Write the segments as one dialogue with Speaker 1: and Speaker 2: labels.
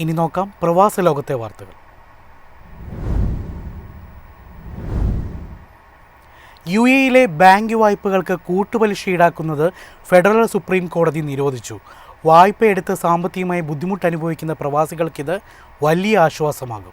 Speaker 1: ഇനി നോക്കാം പ്രവാസ ലോകത്തെ വാർത്തകൾ. യു എയിലെ ബാങ്ക് വായ്പകൾക്ക് കൂട്ടുപലിശ ഈടാക്കുന്നത് ഫെഡറൽ സുപ്രീം കോടതി നിരോധിച്ചു. വായ്പയെടുത്ത് സാമ്പത്തികമായി ബുദ്ധിമുട്ട് അനുഭവിക്കുന്ന പ്രവാസികൾക്കിത് വലിയ ആശ്വാസമാകും.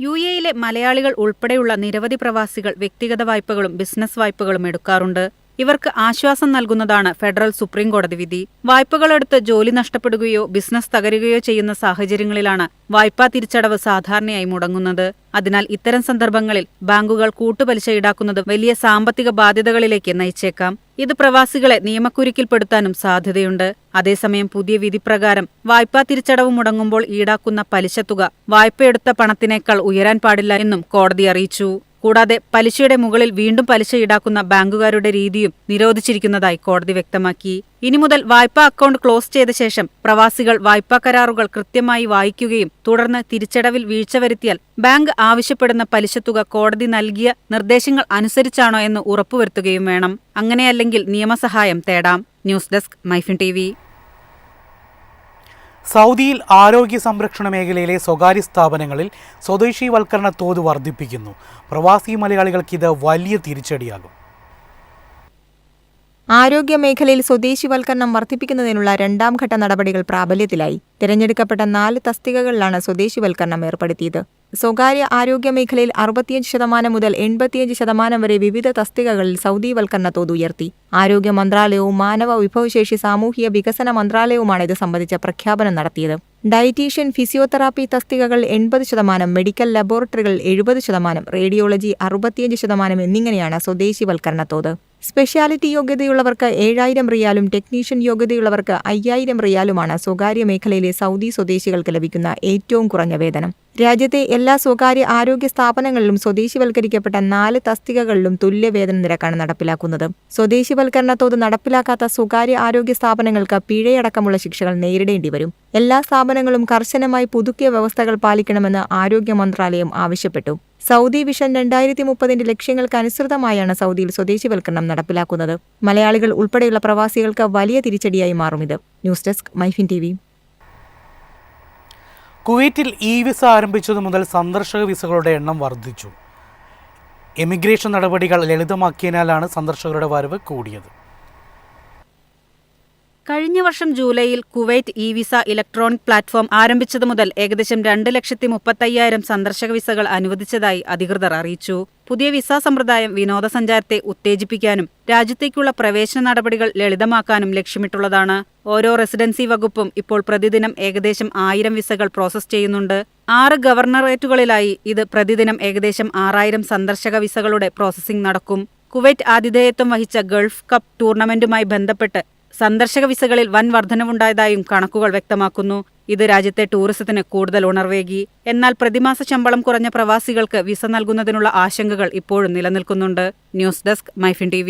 Speaker 2: യു എയിലെ മലയാളികൾ ഉൾപ്പെടെയുള്ള നിരവധി പ്രവാസികൾ വ്യക്തിഗത വായ്പകളും ബിസിനസ് വായ്പകളും എടുക്കാറുണ്ട്. ഇവർക്ക് ആശ്വാസം നൽകുന്നതാണ് ഫെഡറൽ സുപ്രീം കോടതി വിധി. വായ്പകളെടുത്ത് ജോലി നഷ്ടപ്പെടുകയോ ബിസിനസ് തകരുകയോ ചെയ്യുന്ന സാഹചര്യങ്ങളിലാണ് വായ്പാ തിരിച്ചടവ് സാധാരണയായി മുടങ്ങുന്നത്. അതിനാൽ ഇത്തരം സന്ദർഭങ്ങളിൽ ബാങ്കുകൾ കൂട്ടുപലിശ ഈടാക്കുന്നത് വലിയ സാമ്പത്തിക ബാധ്യതകളിലേക്ക് നയിച്ചേക്കാം. ഇത് പ്രവാസികളെ നിയമക്കുരുക്കിൽപ്പെടുത്താനും സാധ്യതയുണ്ട്. അതേസമയം പുതിയ വിധി പ്രകാരം വായ്പാ തിരിച്ചടവ് മുടങ്ങുമ്പോൾ ഈടാക്കുന്ന പലിശ തുക വായ്പയെടുത്ത പണത്തിനേക്കാൾ ഉയരാൻ പാടില്ല എന്നും കോടതി അറിയിച്ചു. കൂടാതെ പലിശയുടെ മുകളിൽ വീണ്ടും പലിശ ഈടാക്കുന്ന ബാങ്കുകാരുടെ രീതിയും നിരോധിച്ചിരിക്കുന്നതായി കോടതി വ്യക്തമാക്കി. ഇനി മുതൽ വായ്പാ അക്കൗണ്ട് ക്ലോസ് ചെയ്ത ശേഷം പ്രവാസികൾ വായ്പാ കരാറുകൾ കൃത്യമായി വായിക്കുകയും തുടർന്ന് തിരിച്ചടവിൽ വീഴ്ച വരുത്തിയാൽ ബാങ്ക് ആവശ്യപ്പെടുന്ന പലിശ തുക കോടതി നൽകിയ നിർദ്ദേശങ്ങൾ അനുസരിച്ചാണോ എന്ന് ഉറപ്പുവരുത്തുകയും വേണം. അങ്ങനെയല്ലെങ്കിൽ നിയമസഹായം തേടാം. ന്യൂസ് ഡെസ്ക് മൈഫിൻ ടി
Speaker 1: സൗദിയിൽ ആരോഗ്യ സംരക്ഷണ മേഖലയിലെ സ്വകാര്യ സ്ഥാപനങ്ങളിൽ സ്വദേശീവൽക്കരണ തോത് വർദ്ധിപ്പിക്കുന്നു. പ്രവാസി മലയാളികൾക്ക് ഇത് വലിയ തിരിച്ചടിയാകും.
Speaker 3: ആരോഗ്യ മേഖലയിൽ സ്വദേശിവൽക്കരണം വർദ്ധിപ്പിക്കുന്നതിനുള്ള രണ്ടാം ഘട്ട നടപടികൾ പ്രാബല്യത്തിലായി. തിരഞ്ഞെടുക്കപ്പെട്ട നാല് തസ്തികകളിലാണ് സ്വദേശിവൽക്കരണം ഏർപ്പെടുത്തിയത്. സ്വകാര്യ ആരോഗ്യ മേഖലയിൽ അറുപത്തിയഞ്ച് ശതമാനം മുതൽ എൺപത്തിയഞ്ച് ശതമാനം വരെ വിവിധ തസ്തികകളിൽ സൗദിവൽക്കരണ തോത് ഉയർത്തി. ആരോഗ്യ മന്ത്രാലയവും മാനവ വിഭവശേഷി സാമൂഹിക വികസന മന്ത്രാലയവുമാണ് ഇത് സംബന്ധിച്ച പ്രഖ്യാപനം നടത്തിയത്. ഡയറ്റീഷ്യൻ ഫിസിയോതെറാപ്പി തസ്തികകൾ എൺപത് ശതമാനം മെഡിക്കൽ ലബോറട്ടറികൾ എഴുപത് ശതമാനം റേഡിയോളജി അറുപത്തിയഞ്ച് ശതമാനം എന്നിങ്ങനെയാണ് സ്വദേശിവൽക്കരണ തോത്. സ്പെഷ്യാലിറ്റി യോഗ്യതയുള്ളവർക്ക് ഏഴായിരം റിയാലും ടെക്നീഷ്യൻ യോഗ്യതയുള്ളവർക്ക് അയ്യായിരം റിയാലുമാണ് സ്വകാര്യ മേഖലയിലെ സൗദി സ്വദേശികൾക്ക് ലഭിക്കുന്ന ഏറ്റവും കുറഞ്ഞ വേതനം. രാജ്യത്തെ എല്ലാ സ്വകാര്യ ആരോഗ്യ സ്ഥാപനങ്ങളിലും സ്വദേശിവൽക്കരിക്കപ്പെട്ട നാല് തസ്തികകളിലും തുല്യവേതന നിരക്കാണ് നടപ്പിലാക്കുന്നത്. സ്വദേശിവൽക്കരണ തോത് നടപ്പിലാക്കാത്ത സ്വകാര്യ ആരോഗ്യ സ്ഥാപനങ്ങൾക്ക് പിഴയടക്കമുള്ള ശിക്ഷകൾ നേരിടേണ്ടി വരും. എല്ലാ സ്ഥാപനങ്ങളും കർശനമായി പുതുക്കിയ വ്യവസ്ഥകൾ പാലിക്കണമെന്ന് ആരോഗ്യ മന്ത്രാലയം ആവശ്യപ്പെട്ടു. സൗദി വിഷൻ രണ്ടായിരത്തി മുപ്പതിന്റെ ലക്ഷ്യങ്ങൾക്ക് അനുസൃതമായാണ് സൗദിയിൽ സ്വദേശിവൽക്കരണം നടപ്പിലാക്കുന്നത്. മലയാളികൾ ഉൾപ്പെടെയുള്ള പ്രവാസികൾക്ക് വലിയ തിരിച്ചടിയായി മാറും ഇത്. News desk MyFin T V.
Speaker 1: കുവൈറ്റിൽ ഇ വിസ ആരംഭിച്ചതു മുതൽ സന്ദർശക വിസകളുടെ എണ്ണം വർദ്ധിച്ചു. എമിഗ്രേഷൻ നടപടികൾ ലളിതമാക്കിയതിനാലാണ് സന്ദർശകരുടെ വരവ് കൂടിയത്.
Speaker 2: കഴിഞ്ഞ വർഷം ജൂലൈയിൽ Kuwait e visa electronic platform ആരംഭിച്ചതു മുതൽ ഏകദേശം രണ്ട് ലക്ഷത്തി മുപ്പത്തയ്യായിരം സന്ദർശക വിസകൾ അനുവദിച്ചതായി അധികൃതർ അറിയിച്ചു. പുതിയ വിസ സമ്പ്രദായം വിനോദസഞ്ചാരത്തെ ഉത്തേജിപ്പിക്കാനും രാജ്യത്തേക്കുള്ള പ്രവേശന നടപടികൾ ലളിതമാക്കാനും ലക്ഷ്യമിട്ടുള്ളതാണ്. ഓരോ റെസിഡൻസി വകുപ്പും ഇപ്പോൾ പ്രതിദിനം ഏകദേശം ആയിരം വിസകൾ പ്രോസസ് ചെയ്യുന്നുണ്ട്. ആറ് ഗവർണറേറ്റുകളിലായി ഇത് പ്രതിദിനം ഏകദേശം ആറായിരം സന്ദർശക വിസകളുടെ പ്രോസസ്സിംഗ് നടക്കും. കുവൈറ്റ് ആതിഥേയത്വം വഹിച്ച ഗൾഫ് കപ്പ് ടൂർണമെന്റുമായി ബന്ധപ്പെട്ട് സന്ദർശക വിസകളിൽ വൻ വർധനവുണ്ടായതായും കണക്കുകൾ വ്യക്തമാക്കുന്നു. ഇത് രാജ്യത്തെ ടൂറിസത്തിന് കൂടുതൽ ഉണർവേകി. എന്നാൽ പ്രതിമാസ ശമ്പളം കുറഞ്ഞ പ്രവാസികൾക്ക് വിസ നൽകുന്നതിനുള്ള ആശങ്കകൾ ഇപ്പോഴും നിലനിൽക്കുന്നുണ്ട്. News desk MyFin T